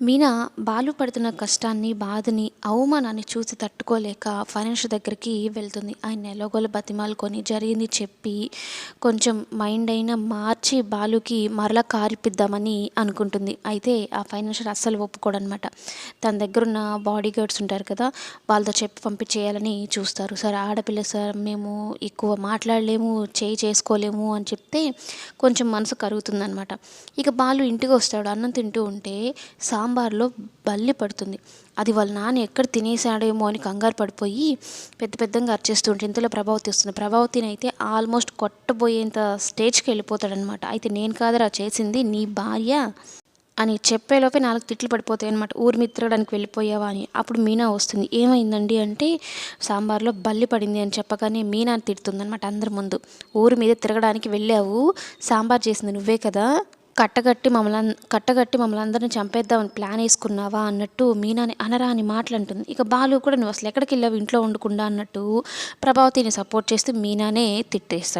మీనా బాలు పడుతున్న కష్టాన్ని బాధని అవమానాన్ని చూసి తట్టుకోలేక ఫైనాన్షియల్ దగ్గరికి వెళ్తుంది. ఆయన ఎలాగోలా బతిమాలుకొని జరిగింది చెప్పి కొంచెం మైండ్ అయినా మార్చి బాలుకి మరలా కారిపిద్దామని అనుకుంటుంది. అయితే ఆ ఫైనాన్షియల్ అస్సలు ఒప్పుకోడనమాట. తన దగ్గర ఉన్న బాడీ గార్డ్స్ ఉంటారు కదా వాళ్ళతో చెప్పి పంపించేయాలని చూస్తారు. సార్ ఆడపిల్ల సార్ మేము ఎక్కువ మాట్లాడలేము చేయి చేసుకోలేము అని చెప్తే కొంచెం మనసు కరుగుతుందనమాట. ఇక బాలు ఇంటికి వస్తాడు. అన్నం తింటూ ఉంటే సాంబార్లో బల్లి పడుతుంది. అది వాళ్ళ నాన్న ఎక్కడ తినేసాడేమో అని కంగారు పడిపోయి పెద్ద పెద్దగా అరిచేస్తూ ఉంటే ఇంతలో ప్రభావతి వస్తుంది. ప్రభావతిని అయితే ఆల్మోస్ట్ కొట్టబోయేంత స్టేజ్కి వెళ్ళిపోతాడనమాట. అయితే నేను కాదురా చేసింది నీ భార్య అని చెప్పేలోపే నాలుగు తిట్లు పడిపోతాయి అనమాట ఊరి మీద తిరగడానికి వెళ్ళిపోయావా అని. అప్పుడు మీనా వస్తుంది. ఏమైందండి అంటే సాంబార్లో బల్లి పడింది అని చెప్పగానే మీనా తిడుతుంది అనమాట అందరి ముందు. ఊరి మీద తిరగడానికి వెళ్ళావు సాంబార్ చేసింది నువ్వే కదా కట్టగట్టి మమ్మల్ని కట్టగట్టి మమ్మల్ని అందరిని చంపేద్దామని ప్లాన్ వేసుకున్నావా అన్నట్టు మీనాని అనరా అని మాటలంటుంది. ఇక బాలు కూడా నువ్వు అసలు ఎక్కడికి వెళ్ళావు ఇంట్లో ఉండకుండా అన్నట్టు ప్రభావతిని సపోర్ట్ చేస్తూ మీనానే తిట్టేస్తాడు.